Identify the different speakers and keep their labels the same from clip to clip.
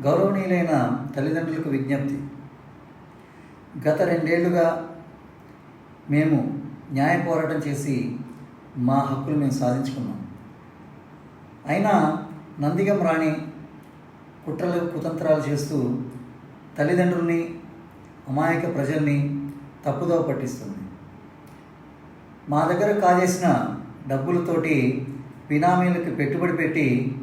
Speaker 1: గౌరవనీయులైన తల్లిదండ్రులకు విజ్ఞప్తి. గత రెండేళ్ళుగా మేము న్యాయ పోరాటం చేసి మా హక్కులు మేము సాధించుకున్నాం. అయినా నందిగం రాణి కుట్రలు కుతంత్రాలు చేస్తూ తల్లిదండ్రుల్ని అమాయక ప్రజల్ని తప్పుదోవ పట్టిస్తుంది. మా దగ్గర కాజేసిన డబ్బులతోటి బినామీలకు పెట్టుబడి పెట్టి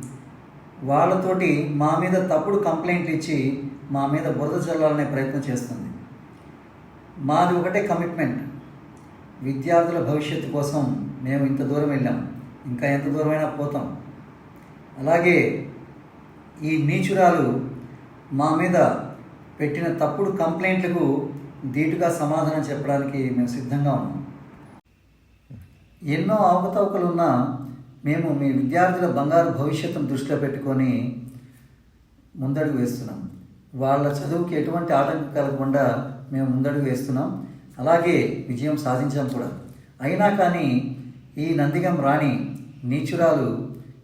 Speaker 1: వాళ్ళతోటి మా మీద తప్పుడు కంప్లైంట్లు ఇచ్చి మా మీద బురద చల్లాలనే ప్రయత్నం చేస్తుంది. మాది ఒకటే కమిట్మెంట్ విద్యార్థుల భవిష్యత్తు కోసం మేము ఇంత దూరం వెళ్ళాం. ఇంకా ఎంత దూరమైనా పోతాం. అలాగే ఈ నీచురాలు మా మీద పెట్టిన తప్పుడు కంప్లైంట్లకు ధీటుగా సమాధానం చెప్పడానికి మేము సిద్ధంగా ఉన్నాం. ఎన్నో అవకతవకలు ఉన్నా మేము మీ విద్యార్థుల బంగారు భవిష్యత్తును దృష్టిలో పెట్టుకొని ముందడుగు వేస్తున్నాం. వాళ్ళ చదువుకి ఎటువంటి ఆటంకం కలగకుండా మేము ముందడుగు వేస్తున్నాం. అలాగే విజయం సాధించాం కూడా. అయినా కానీ ఈ నందిగం రాణి నీచురాలు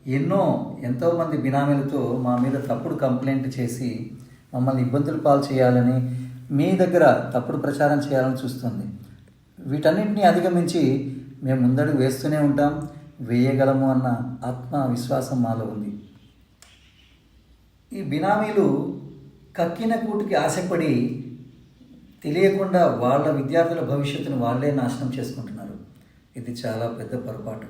Speaker 1: ఎన్నో ఎంతోమంది బినామీలతో మా మీద తప్పుడు కంప్లైంట్ చేసి మమ్మల్ని ఇబ్బందులు పాలు చేయాలని మీ దగ్గర తప్పుడు ప్రచారం చేయాలని చూస్తుంది. వీటన్నింటినీ అధిగమించి మేము ముందడుగు వేస్తూనే ఉంటాం. వేయగలము అన్న ఆత్మవిశ్వాసం మాలో ఉంది. ఈ బినామీలు కక్కిన కూటికి ఆశపడి తెలియకుండా వాళ్ళ విద్యార్థుల భవిష్యత్తును వాళ్ళే నాశనం చేసుకుంటున్నారు. ఇది చాలా పెద్ద పొరపాటు.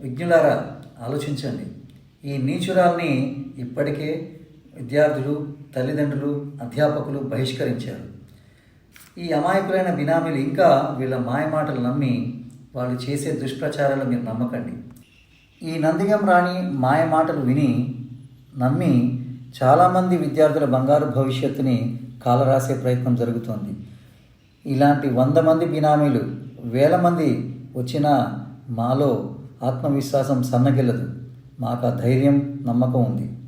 Speaker 1: విజ్ఞులారా ఆలోచించండి. ఈ నీచురాల్ని ఇప్పటికే విద్యార్థులు తల్లిదండ్రులు అధ్యాపకులు బహిష్కరించారు. ఈ అమాయకులైన బినామీలు ఇంకా వీళ్ళ మాయమాటలు నమ్మి వాళ్ళు చేసే దుష్ప్రచారాలు మీరు నమ్మకండి. ఈ నందిగం రాణి మాయ మాటలు విని నమ్మి చాలామంది విద్యార్థుల బంగారు భవిష్యత్తుని కాలరాసే ప్రయత్నం జరుగుతోంది. ఇలాంటి వంద మంది బినామీలు వేల మంది వచ్చినా మాలో ఆత్మవిశ్వాసం సన్నగిల్లదు. మాకు ఆ ధైర్యం నమ్మకం ఉంది.